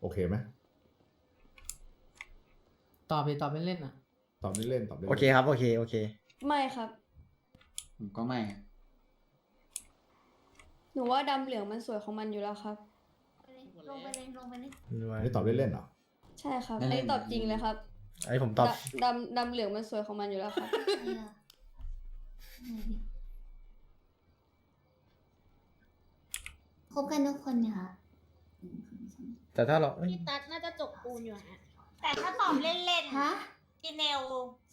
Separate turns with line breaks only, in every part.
โอเคไหม
ตอบไปตอบเล่นๆอะ
ตอบเล่นๆตอบเล่นๆ
โอเคครับ โอเค โอเค
ไม่ครับ
ผมก็ไม่
หนูว่าดำเหลืองมันสวยของมันอยู่แล้วครับ
ลงไปเลยลงไปเลย
อันนี้ตอบเล่นๆเหรอ
ใช่ครับ
ไม่
อัน
เล่
นี้
น
ตอบจริงเลยครับ
อันนี้ผมตอบ
ดำดำดำเหลืองมันสวยของมันอยู่แล้วครับ
เออคบกันทุกคนเนี่ยค่ะหนึ่งสองสาม
แต่ถ้าเราเอ้ย
พี่ตั๊ดน่าจะจบปูนอยู่ฮะ
แต่ถ้าตอบเล่น
ฮะ
ๆจีเนล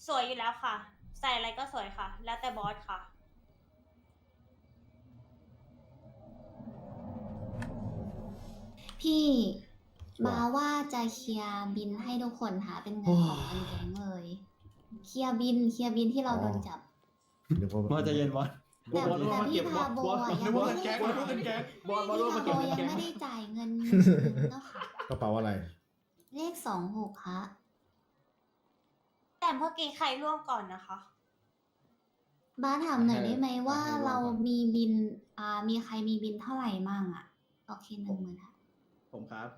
สวยอยู่แล้วค่ะ ใส่อะไรก็สวยค่ะ แล้วแต่บอสค่ะ
พี่บาว่าจะเคลียร์บินให้ทุกคนค่ะเป็นเงินของกันแก๊งเลย เคลียร์บินเคลียร์บินที่เราโดนจับ
นึกว่า
บอสใจะเย็นบอส
แต่แต่พี่พาโบอะยังไม่ได้จ่าย
บอสเป็นแก๊งบอสบอส
พี่
มา
พาโบ
เก็บ
ยัง
แก๊ง
ไม่ได้จ่ายเงินเจ้าค่ะ
กระเป๋าอะไร
เลขสองหกค่ะ
แต่เมื่อกี้ใครร่วมก่อนนะคะ
บ้าสถามหน่อยได้ไหมว่าเรามีบิน อ่า มีใครมีบินเท่าไหร่มั่งอะโอเคหนึ่งหมื่นค่ะ
ผมครับ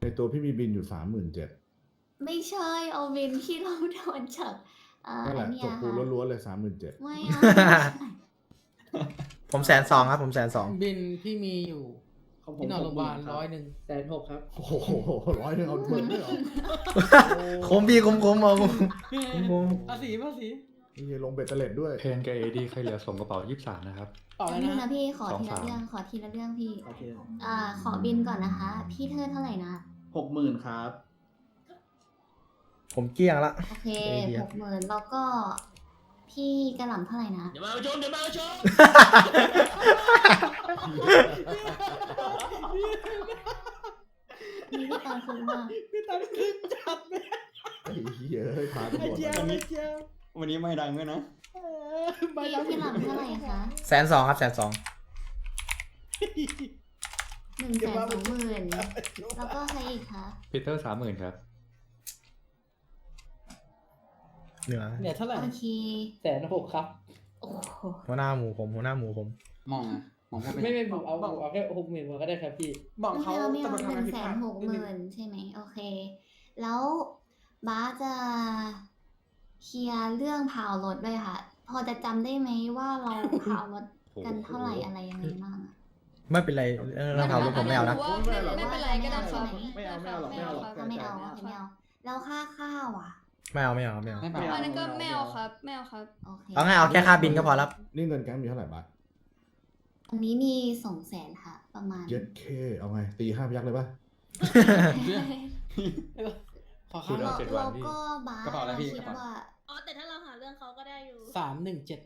ในตัวพี่มีบินอยู่สามหมื่นเจ็ด
ไม่ใช่เอาบินที่เราโดนจาก อ่า
นั่นแห
อั
ละ
นเนี้ย
จบปู
ค่ะ
ล้วนๆเลยสามหมื่นเจ็ด
ไม่เอา
ผมแสนสองครับ ผมแสนสอง
บินพี่มีอยู่
ของผม
ที่นอนโรงพยาบาล
60,000ครับ
ร้อยหนึ่งแสนหกครับ
โอ้โหร้อยหนึ่งเอาหมื่นด้วยเหรอ
คมพี่คมคมเอาคมคม
ภาษีภาษี
นี่ลงเบ็ดเตล็ดด้วย
เพนกับเอดีใครเหลือส่งกระเป๋ายี่สิบสามนะครับ
ต่อ
อั
แล้
น
ว
นี้
นะ
นะพี่ขอ
สอง
ทีละ
สาม
เรื่องขอทีละเรื่องพี่
โอเค
อ่าขอบินก่อนนะคะ พี่เธอเท่าไหร่นะ
หกหมื่นครับ
ผมเกลี้ยงละ
โอเค
เอ้ยเดี๋
ห
ยว
กหมื่นแล้วก็พี่กระหล่ำเท่าไหร่นะ
เดี๋ยวมาเอาชมเดี๋ยวมาเอาชม
นี่พี่ตอนคุณมาก
พี่ตันขึ้นจัดเลย
ไอ้เหี้ยเฮ้ยพาตำ
ไอ้
รวจ
เจ้า
มา
ไอ้เจ้า
วันนี้ไม่ดังด้วยนะ
เออไม่
พี่
ต้อง
พี่หล่ำเท่าไหร่คะ
แสนสองครับแสนสอง
หนึ่งแสนสองหมื่นแล้วก็ใครอีกคะ
ปีเตอร์สามหมื่นครับ
เหนือ
เนี่ยเท่าไหร่
โอเค
แสนหกครับ
โอ้โห
หัวหน้าหมูผมหัวหน้าหมูผม
มองอะมองว่าเป็น
ไม่ไม่ผมเอาผมเอาแค่หกหมื่นมาก็ได้ครับพี่
บอก
ไม่
เขา
เอาไม่เอา
จะมา
ห
ทำ
นึ่
งาน
ง
ผิด
แส
พลานด
หกหมื่นใช่ไหมโอเค แล้วบ้าสจะเคลียร์เรื่องเผารถด้วยค่ะ พอจะจำได้ไหมว่าเราเผารถกันเท่าไหร่อะไรยังไงบ้างอะ
ไม่เป็นไรเรื่องเผารถผมไม่เอานะ
ว่าไม่ไม่เป็นไรก็ได้ครับ
ไม่เอาไม่เอาหรอกไม่เอาหรอก
ค
ก็
รับ
ไม่เอาโอเคไม่เอาแล้วค่าข้าวอะ
ไม่เอาไม่เอาไม่เอา
ไม่
อันนั้นก็ไม่เอาครับไม่เอาครับ
โอเค
เอาไงเอาแค่ค่าบินก็พอแล้ว
นี่เงินแก๊งมีเท่าไหร่บาท
อันนี้มีสองแสนค่ะ ประมาณ
เจ็ดเคเอาไงตีห้าพยักเลยปะ
ขอ
คุ
ข้า
ณ
ว
เอาเจ็ดวัน
แล้ว
พี่
ก็บ้าส
กระเป๋าอะไรพี่
คิด
กระเป๋า
ว่า
อ๋อแต่ถ้าเราหาเรื่องเขาก็ได้อยู่
สามหนึ่งเจ็ด